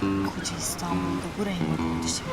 Koca İstanbul'da buraya mı koydu şimdi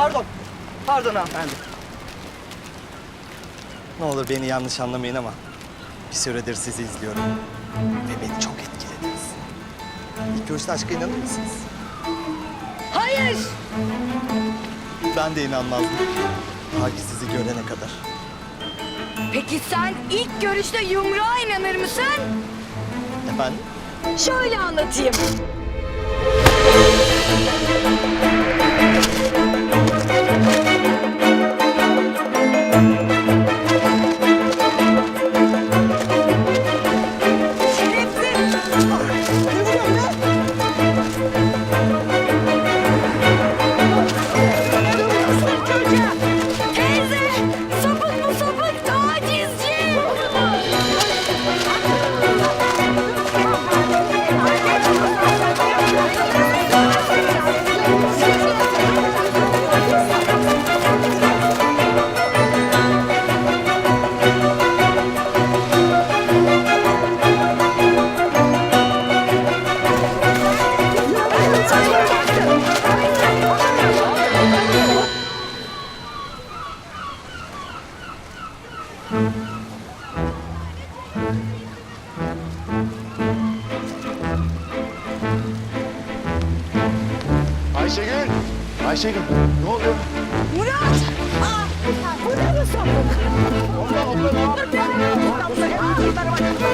Pardon. Pardon hanımefendi. Ne olur beni yanlış anlamayın ama bir süredir sizi izliyorum. Ve beni çok etkilediniz. İlk görüşte aşka inanır mısınız? Hayır. Ben de inanmazdım. Ta ki sizi görene kadar. Peki sen ilk görüşte yumruğa inanır mısın? Efendim? Şöyle anlatayım. Ayşegül! Ayşegül ne oluyor? Murat! Aa, burada mı sapık? Abla abla ne yapıyorsun?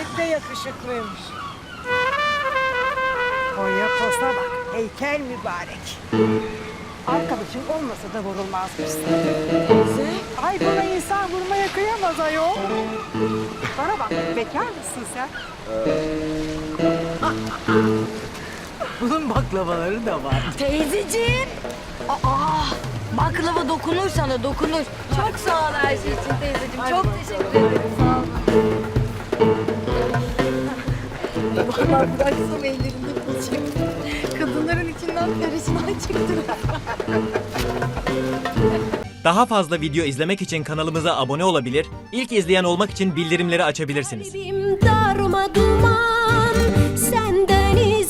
Pek de yakışıklıymış. Konya posta bak, heykel mübarek. Arkadaşın olmasa da vurulmazmışsın. Ay buna insan vurmaya kıyamaz ayol. Bana bak, bekar mısın sen? Bunun baklavaları da var. Teyzeciğim. Aa, baklava dokunur sana dokunur. Çok sağ ol her şey için teyzeciğim. Çok teşekkür ederim. Vallahi bıraksam ellerinde bulacak. Kadınların içinden perişan çıktı. Daha fazla video izlemek için kanalımıza abone olabilir, ilk izleyen olmak için bildirimleri açabilirsiniz. Kalbim darma duman senden iz yok